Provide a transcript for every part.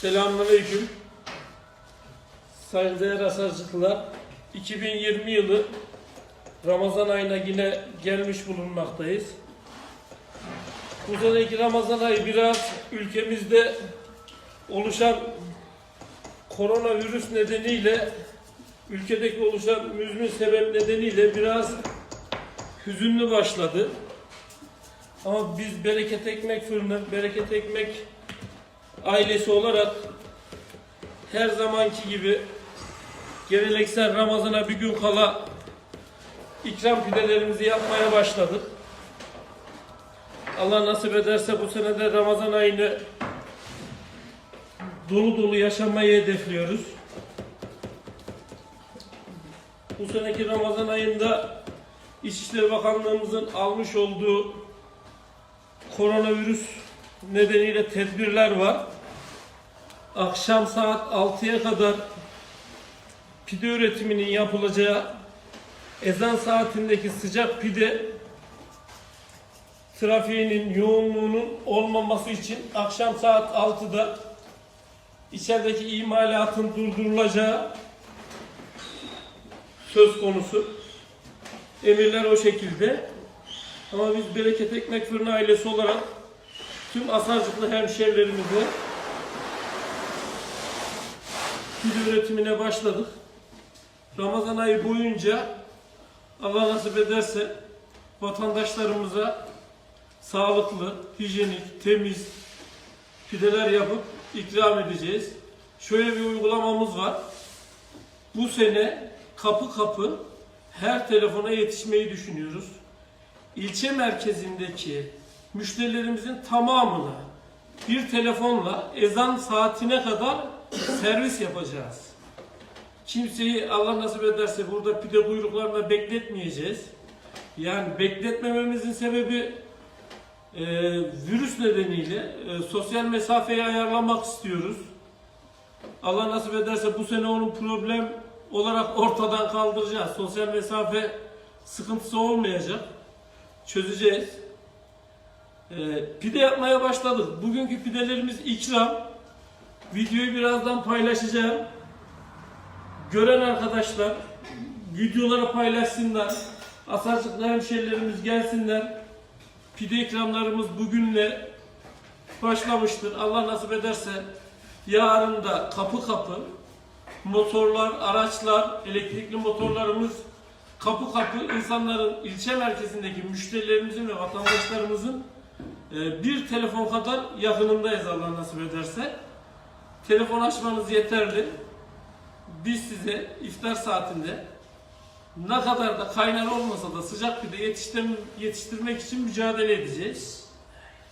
Selamünaleyküm. Saygıdeğer asarcıklar. 2020 yılı Ramazan ayına yine gelmiş bulunmaktayız. Bu seneki Ramazan ayı biraz ülkemizde oluşan koronavirüs nedeniyle ülkedeki oluşan müzmin sebep nedeniyle biraz hüzünlü başladı. Ama biz Bereket Ekmek Fırını, Bereket Ekmek ailesi olarak her zamanki gibi geleneksel Ramazan'a bir gün kala ikram pidelerimizi yapmaya başladık. Allah nasip ederse bu sene de Ramazan ayını dolu dolu yaşamayı hedefliyoruz. Bu seneki Ramazan ayında İçişleri Bakanlığımızın almış olduğu koronavirüs nedeniyle tedbirler var. Akşam saat 6'ya kadar pide üretiminin yapılacağı ezan saatindeki sıcak pide trafiğinin yoğunluğunun olmaması için akşam saat 6'da içerideki imalatın durdurulacağı söz konusu. Emirler o şekilde. Ama biz Bereket Ekmek Fırını ailesi olarak tüm asarcıklı hemşerilerimize pide üretimine başladık. Ramazan ayı boyunca Allah nasip ederse vatandaşlarımıza sağlıklı, hijyenik, temiz pideler yapıp ikram edeceğiz. Şöyle bir uygulamamız var. Bu sene kapı kapı her telefona yetişmeyi düşünüyoruz. İlçe merkezindeki müşterilerimizin tamamına bir telefonla ezan saatine kadar servis yapacağız. Kimseyi Allah nasip ederse burada pide kuyruklarında bekletmeyeceğiz. Yani bekletmememizin sebebi e, virüs nedeniyle e, sosyal mesafeyi ayarlamak istiyoruz. Allah nasip ederse bu sene onun problem olarak ortadan kaldıracağız. Sosyal mesafe sıkıntısı olmayacak. Çözeceğiz. E, pide yapmaya başladık. Bugünkü pidelerimiz ikram. Videoyu birazdan paylaşacağım. Gören arkadaşlar videoları paylaşsınlar. Asarcıklı hemşerilerimiz gelsinler. Pide ikramlarımız bugünle başlamıştır. Allah nasip ederse yarın da kapı kapı motorlar, araçlar, elektrikli motorlarımız kapı kapı insanların ilçe merkezindeki müşterilerimizin ve vatandaşlarımızın bir telefon kadar yakınındayız Allah nasip ederse. Telefon açmanız yeterli. Biz size iftar saatinde ne kadar da kaynar olmasa da sıcak pide yetiştir- yetiştirmek için mücadele edeceğiz.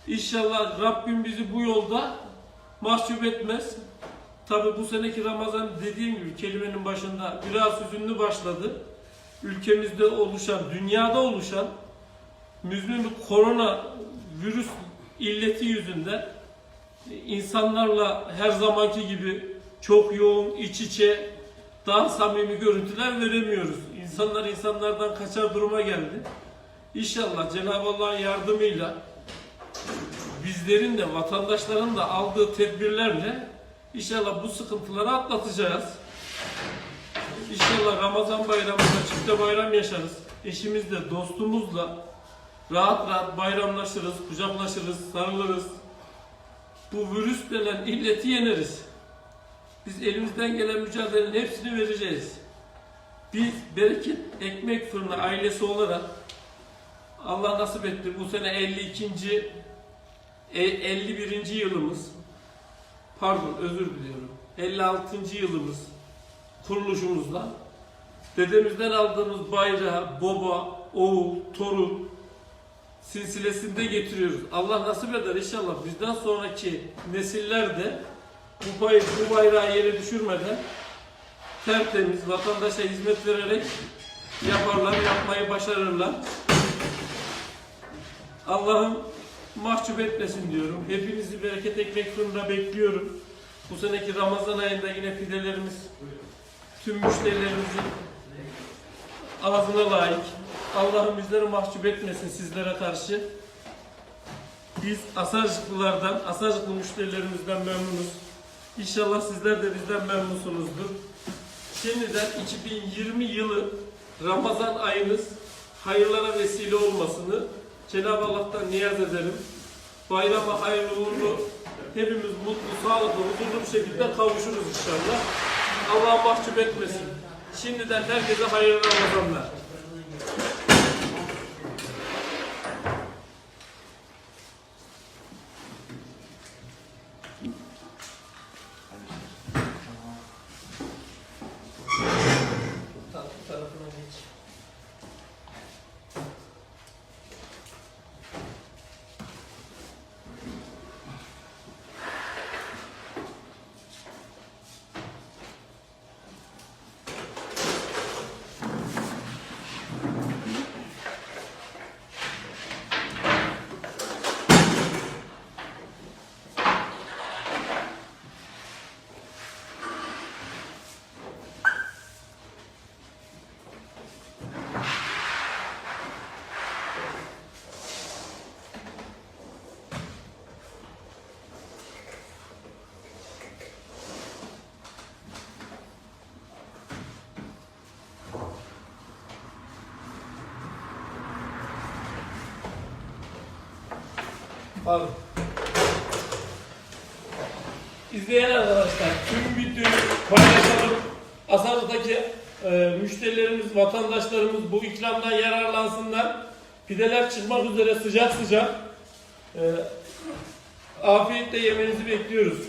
İnşallah Rabbim bizi bu yolda mahcup etmez. Tabi bu seneki Ramazan dediğim gibi kelimenin başında biraz hüzünlü başladı. Ülkemizde oluşan, dünyada oluşan müzmin korona virüs illeti yüzünden insanlarla her zamanki gibi çok yoğun, iç içe, daha samimi görüntüler veremiyoruz. İnsanlar insanlardan kaçar duruma geldi. İnşallah Cenab-ı Allah'ın yardımıyla bizlerin de vatandaşların da aldığı tedbirlerle inşallah bu sıkıntıları atlatacağız. İnşallah Ramazan bayramında çifte bayram yaşarız. Eşimizle, dostumuzla rahat rahat bayramlaşırız, kucaklaşırız, sarılırız. Bu virüs denen illeti yeneriz. Biz elimizden gelen mücadelenin hepsini vereceğiz. Biz Bereket Ekmek Fırını ailesi olarak Allah nasip etti bu sene 52. e, 51. yılımız pardon özür diliyorum 56. yılımız kuruluşumuzda dedemizden aldığımız bayrağı baba, oğul, torun silsilesinde getiriyoruz. Allah nasip eder inşallah bizden sonraki nesiller de bu, bay, bu bayrağı yere düşürmeden tertemiz vatandaşa hizmet vererek yaparlar, yapmayı başarırlar. Allah'ım mahcup etmesin diyorum. Hepinizi bereket ekmek fırında bekliyorum. Bu seneki Ramazan ayında yine pidelerimiz tüm müşterilerimizin ağzına layık. Allah'ım bizleri mahcup etmesin sizlere karşı. Biz Asarcıklılardan, Asarcıklı müşterilerimizden memnunuz. İnşallah sizler de bizden memnunsunuzdur. Şimdiden 2020 yılı Ramazan ayınız hayırlara vesile olmasını Cenab-ı Allah'tan niyaz ederim. Bayrama hayırlı uğurlu, hepimiz mutlu, sağlıklı, huzurlu bir şekilde kavuşuruz inşallah. Allah mahcup etmesin. Şimdiden herkese hayırlı Ramazanlar. Pardon. İzleyen arkadaşlar tüm videoyu paylaşalım. Asarlı'daki e, müşterilerimiz, vatandaşlarımız bu ikramdan yararlansınlar. Pideler çıkmak üzere sıcak sıcak. E, afiyetle yemenizi bekliyoruz.